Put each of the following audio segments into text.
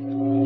Música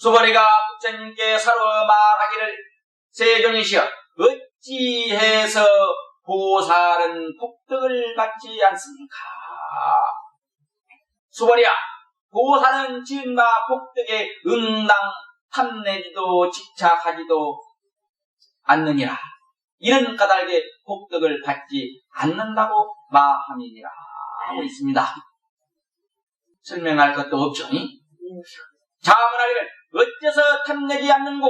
수벌이가 부처님께 서로 말하기를 세종이시여 어찌해서 보살은 복덕을 받지 않습니까? 수벌이야 보살은 지은바 복덕에 응당 탐내지도 집착하지도 않느니라 이런 까닭에 복덕을 받지 않는다고 마함이니라 하고 있습니다. 설명할 것도 없죠. 자문하기를 어째서 탐내지 않는고?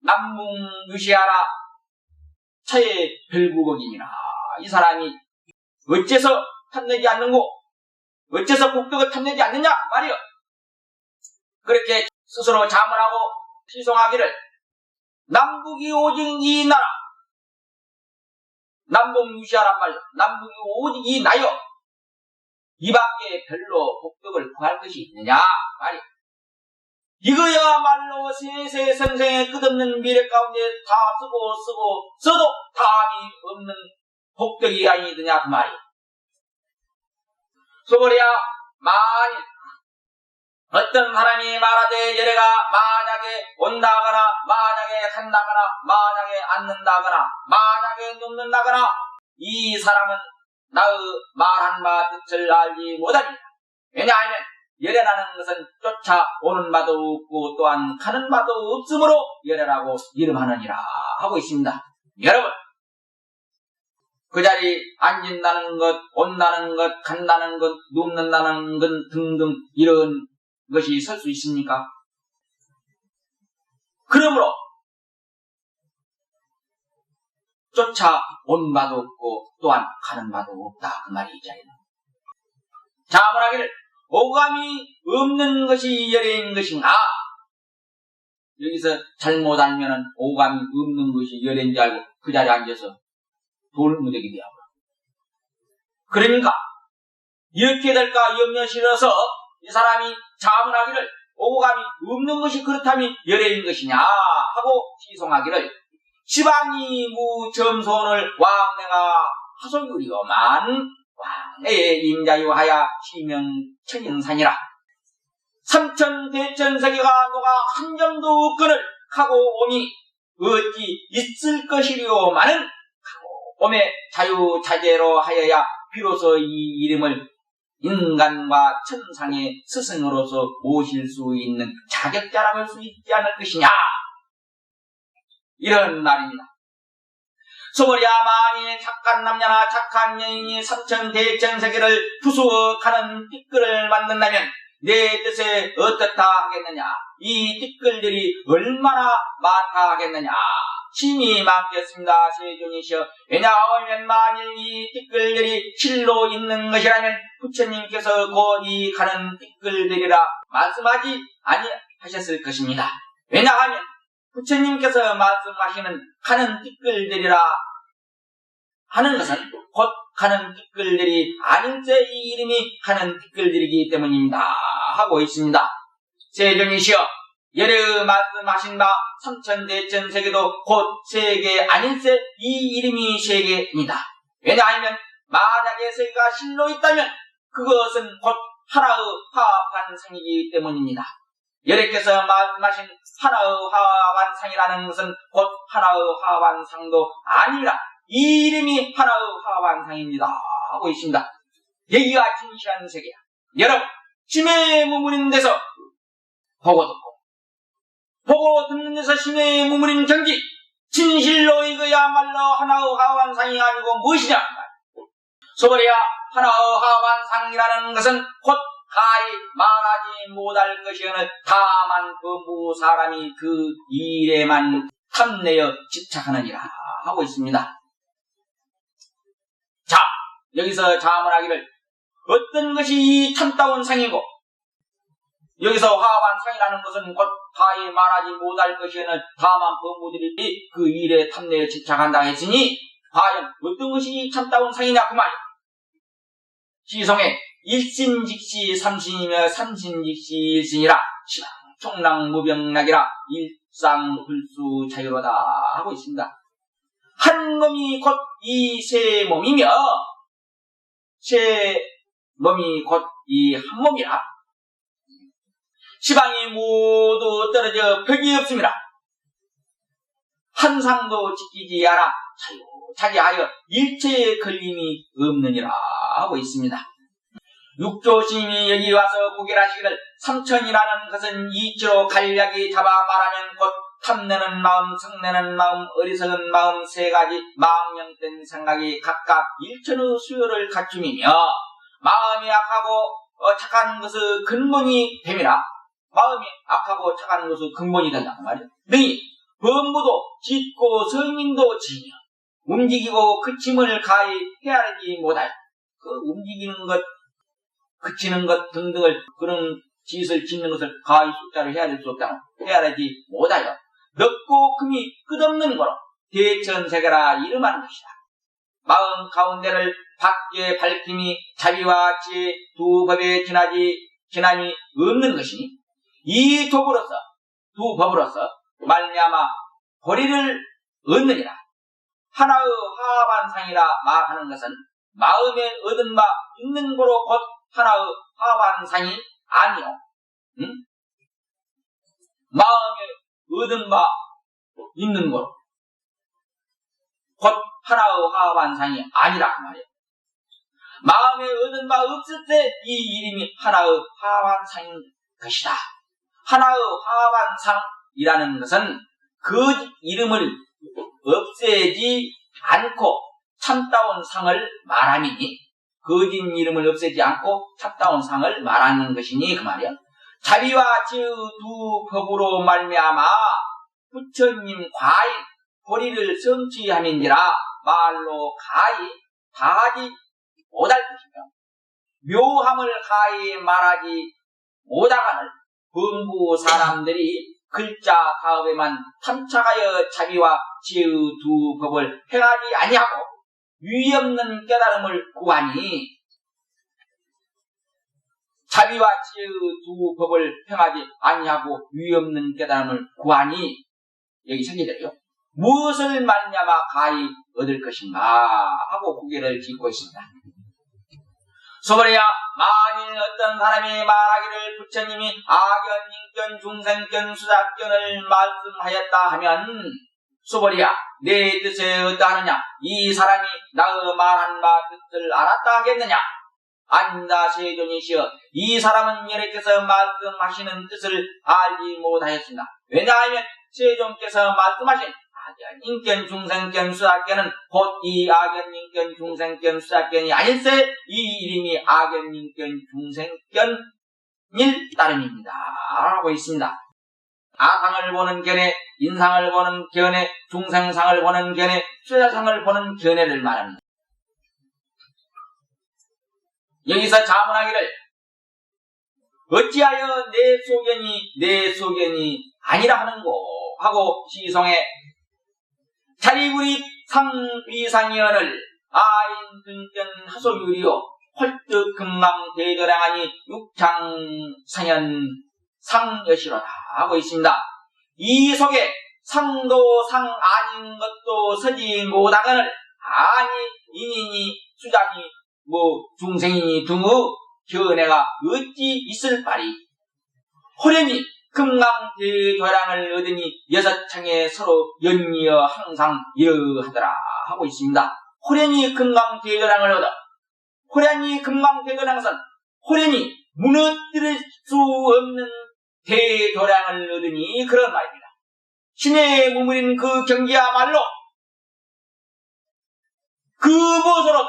남궁유시하라. 차의 별구곡이니라. 이 사람이 어째서 탐내지 않는고? 어째서 복덕을 탐내지 않느냐? 말이요 그렇게 스스로 자문하고 시송하기를 남북이 오직 이 나라. 남궁유시하란 말이요 남북이 오직 이 나요 이 밖에 별로 복덕을 구할 것이 있느냐? 말이요 이거야말로 세세선생의 끝없는 미래 가운데 다 쓰고 쓰고 써도 답이 없는 복덕이 아니더냐 그 말이야. 소거리야 만일 어떤 사람이 말하되 예래가 만약에 온다거나 만약에 간다거나 만약에 앉는다거나 만약에 눕는다거나 이 사람은 나의 말한 바 뜻을 알지 못하리라. 왜냐하면 열애라는 것은 쫓아오는 바도 없고 또한 가는 바도 없으므로 열애라고 이름하느니라 하고 있습니다. 여러분, 그 자리 앉는다는 것, 온다는 것, 간다는 것, 눕는다는 것 등등 이런 것이 설수 있습니까? 그러므로 쫓아온 바도 없고 또한 가는 바도 없다 그 말이 이 자리는. 자문하기를 오감이 없는 것이 열애인 것인가? 여기서 잘못 알면은 오감이 없는 것이 열애인 줄 알고 그 자리에 앉아서 돌무더기 되어버려. 그러니까 이렇게 될까 염려 실어서 이 사람이 자문하기를 오감이 없는 것이 그렇다면 열애인 것이냐 하고 시송하기를 지방이 무점손을 왕래가 하소유리오만 왕래의 임자유하야 시명 천인산이라 삼천 대천세계가 너가 한 점도 없거늘 하고 오니 어찌 있을 것이리오마는 하고 오매 자유자재로 하여야 비로소 이 이름을 인간과 천상의 스승으로서 모실 수 있는 자격자라고 할수 있지 않을 것이냐 이런 말입니다. 소머리야 만일 착한 남녀나 착한 여인이 삼천 대천 세계를 부수어 가는 띠끌을 만든다면 내 뜻에 어떻다 하겠느냐? 이 띠끌들이 얼마나 많다 하겠느냐? 심히 많겠습니다. 세존이시여. 왜냐하면 만일 이 띠끌들이 실로 있는 것이라면 부처님께서 곧 이 가는 띠끌들이라 말씀하지 아니하셨을 것입니다. 왜냐하면 부처님께서 말씀하시는 가는 띠끌들이라 하는 것은 곧 가는 띠끌들이 아닌데 이 이름이 가는 띠끌들이기 때문입니다. 하고 있습니다. 세존이시여 예를 말씀하신 바 삼천대천 세계도 곧 세계 아닌세 이 이름이 세계입니다. 왜냐하면 만약에 세계가 실로 있다면 그것은 곧 하나의 화합한 상이기 때문입니다. 여래께서 말씀하신 하나의 화합한 상이라는 것은 곧 하나의 화합한 상도 아니라 이 이름이 하나의 화합한 상입니다. 하고 있습니다. 여기가 진실한 세계야. 여러분, 심해에 머무는 데서 보고 듣고, 보고 듣는 데서 심해에 머무는 경지, 진실로 이거야말로 하나의 하완상이 아니고 무엇이냐? 소버리야 하나의 하완상이라는 것은 곧 가히 말하지 못할 것이오늘 다만 그무 사람이 그 일에만 탐내어 집착하느니라 하고 있습니다. 자, 여기서 자문하기를 어떤 것이 이 탐다운 상이고 여기서 화합한 상이라는 것은 곧 가히 말하지 못할 것이오늘 다만 범부들이 그 일에 탐내어 집착한다 했으니 과연 어떤 것이 이 참다운 상이냐 그 말이야. 시성에 일신직시 삼신이며 삼신직시 일신이라 신앙 총랑 무병락이라 일상불수 자유로다 하고 있습니다. 한 몸이 곧 이 세 몸이며 세 몸이 곧 이 한 몸이라 시방이 모두 떨어져 벽이 없습니다. 한 상도 지키지 않아 자유 자기 하여 일체의 걸림이 없느니라 하고 있습니다. 육조심이 여기 와서 고결하시기를 삼천이라는 것은 이치로 간략히 잡아 말하면 곧 탐내는 마음, 성내는 마음, 어리석은 마음 세 가지 망령된 생각이 각각 일천의 수요를 갖춤이며 마음이 악하고 어, 착한 것의 근본이 됨이라 마음이 악하고 착한 것의 근본이 된다는 말이에요. 능히 범부도 짓고 성인도 지며 움직이고 그침을 가히 헤아리지 못하여 그 움직이는 것, 그치는 것 등등을 그런 짓을 짓는 것을 가히 숫자로 헤아릴 수 없다고 헤아리지 못하여 넓고 금이 끝없는 거로 대천세계라 이름하는 것이다. 마음 가운데를 밖에 밝힘이 자비와 지혜 두 법에 지나지 지남이 없는 것이니 이 도구로서 두 법으로서 말미암아 거리를 얻느니라. 하나의 하반상이라 말하는 것은 마음에 얻은 바 있는 거로 곧 하나의 하반상이 아니요. 응? 마음에 얻은 바 있는 거로 곧 하나의 하반상이 아니라 그 말이에요. 마음에 얻은 바 없을 때 이 이름이 하나의 하반상인 것이다. 하나의 하반상이라는 것은 그 이름을 없애지 않고 참다운 상을 말함이니 거짓 이름을 없애지 않고 참다운 상을 말하는 것이니 그 말이야. 자비와 지의 두 법으로 말미암아 부처님 과인 보리를 성취함인지라 말로 가히 다하지 못할 것이며 묘함을 가히 말하지 못하가는 범부 사람들이 글자 다음에만 탐착하여 자비와 지의 두 법을 행하지 아니하고 위없는 깨달음을 구하니 자비와 지의 두 법을 행하지 아니하고 위없는 깨달음을 구하니 여기 생기대요. 무엇을 말냐마 가히 얻을 것인가 하고 고개를 짚고 있습니다. 소버리야 만일 어떤 사람이 말하기를 부처님이 악연인견 중생견 수작견을 말씀하였다 하면 소버리야 내 뜻에 어떠하느냐 이 사람이 나의 말한 바 뜻을 알았다 하겠느냐 안다 세존이시여 이 사람은 여러께서 말씀하시는 뜻을 알지 못하였습니다. 왜냐하면 세존께서 말씀하신 악연, 인견, 중생견, 수학견은 곧 이 악연, 인견, 중생견, 수학견이 아닐세 이 이름이 악연, 인견, 중생견일 따름입니다. 라고 있습니다. 아상을 보는 견해, 인상을 보는 견해, 중생상을 보는 견해, 수야상을 보는 견해를 말합니다. 여기서 자문하기를 어찌하여 내 소견이 내 소견이 아니라 하는고 하고 시성에 자리구리 상위상연을 아인 등견 하소유리요 헐득 금강 대도량하니 육창상연 상여시로다 하고 있습니다. 이 속에 상도 상 아닌 것도 서지 못하거늘 아니 인인이 수장이 뭐 중생이니 등의 견해가 어찌 있을 바리 호련히 금강대도량을 얻으니 여섯 창에 서로 연이어 항상 이러하더라 하고 있습니다. 호련히 금강대도량을 얻어 호련히 금강대도량선 호련히 무너뜨릴 수 없는 대도량을 얻으니 그런 말입니다. 신의 무물인 그 경기야말로 그 무엇으로도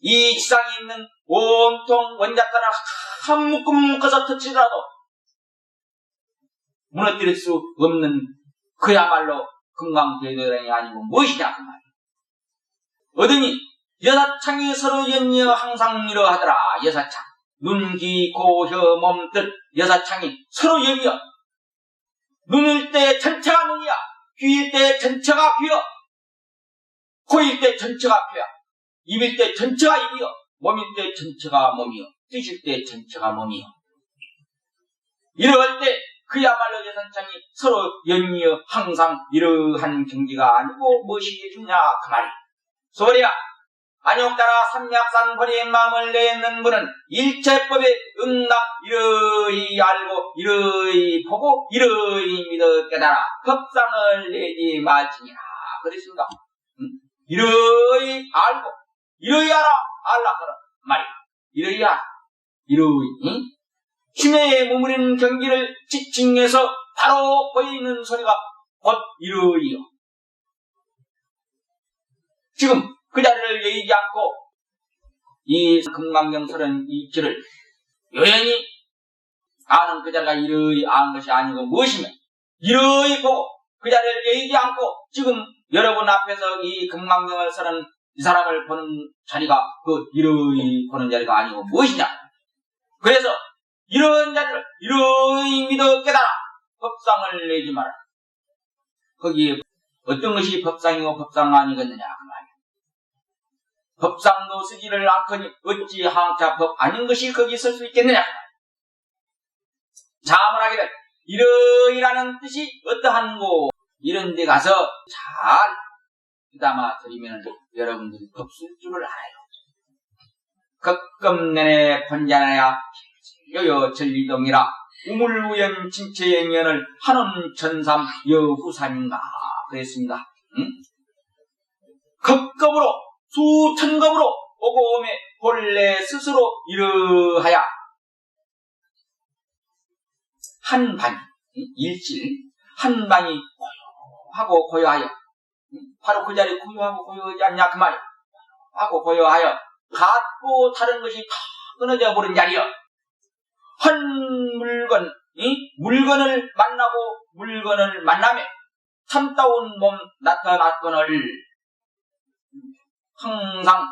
이 지상에 있는 온통 원자타를 한 묶음 묶어서 터치더라도 무너뜨릴 수 없는 그야말로 금강대도량이 아니고 무엇이냐 그 말이에요. 어든이 여사창이 서로 연이어 항상 이러하더라 여사창 눈, 귀, 코, 혀, 몸, 뜻 여사창이 서로 연이어 눈일 때 전체가 눈이야. 귀일 때 전체가 귀여. 코일 때 전체가 코야. 입일 때 전체가 입이여. 몸일 때 전체가 몸이여. 뜻일 때 전체가 몸이여. 이러할 때 그야말로 여사창이 서로 연이어 항상 이러한 경기가 아니고 무엇이겠느냐 그 말이야. 소리야 안욕 따라 삼약산 버린 마음을 내는 분은 일체법에 응당 이러이 알고 이러이 보고 이러이 믿어 깨달아 법상을 내지 말지니라 그랬습니다. 응? 이러이 알고 이러이 알아 알라 그런 말이 이러이 알아 이러이 응? 심해에 머무르는 경기를 지칭해서 바로 보이는 소리가 곧 이러이요. 지금 그 자리를 얘기하지 않고 이 금강경설은 이 길을 요연히 아는 그 자리가 이러이 아는 것이 아니고 무엇이며 이러이 보고 그 자리를 얘기하지 않고 지금 여러분 앞에서 이 금강경을 쓰는 이 사람을 보는 자리가 그 이러이 보는 자리가 아니고 무엇이냐? 그래서 이런 자리를 이러이 믿어 깨달아 법상을 내지 마라. 거기에 어떤 것이 법상이고 법상 아니겠느냐? 그 말이야 법상도 쓰지를 않거니 어찌 항자 법 아닌 것이 거기 쓸수 있겠느냐? 자문하기를 이러이라는 뜻이 어떠한고 이런 데 가서 잘 담아 드리면 여러분들이 법쓸 줄을 알아요. 극금 내내 번자나야 여여 전리동이라 우물우연 진체행연을 한원 전삼 여후산인가 그랬습니다. 응? 극급으로 수천겁으로 오고 오매 본래 스스로 이러하야 한 반, 일질, 한 반이 고요하고 고요하여 바로 그 자리에 고요하고 고요하지 않냐 그 말이야 하고 고요하여 갖고 다른 것이 다 끊어져 버린 자리여. 한 물건, 이? 물건을 만나고 물건을 만나며 참다운 몸 나타났거늘 항상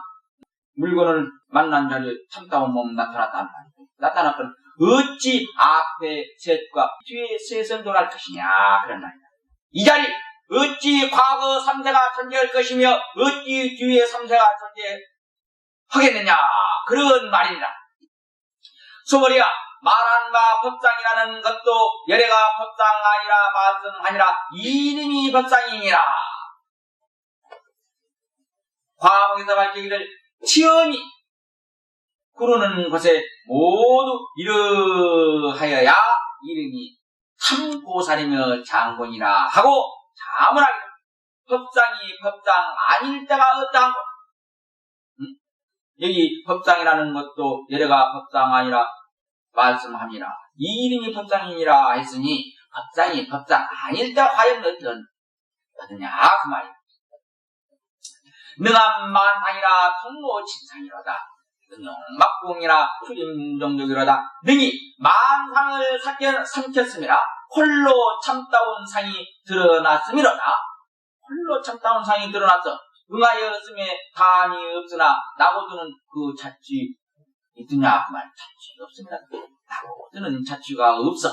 물건을 만난 자리에 참다운 몸 나타났다는 말이에요. 나타났거든. 어찌 앞에 셋과 뒤에 셋을 논할 것이냐 그런 말이다. 이 자리 어찌 과거 삼세가 존재할 것이며 어찌 뒤에 삼세가 존재하겠느냐 그런 말입니다. 소머리야 말한 바 법상이라는 것도 열애가 법상 아니라 말씀하니라 이름이 법상이니라. 과목에서 밝히기를 치연이 구르는 곳에 모두 이러하여야 이름이 참고살이며 장군이라 하고 자문하기 법상이 법상 아닐 때가 것 응? 여기 법상이라는 것도 여래가 법상 아니라 말씀합니다. 이 이름이 법상이니라 했으니 법상이 법상 아닐 때 과연 어떤 어떠냐 그 말이에요. 능한 만상이라 통로 진상이로다. 능용막공이라 추림종족이로다. 능히 만상을 삼켰음이라 홀로 참다운 상이 드러났음이로다. 홀로 참다운 상이 드러났어. 응하였음에 단이 없으나 나고드는 그 자취 있느냐 그 말 자취 없습니다. 나고드는 자취가 없어.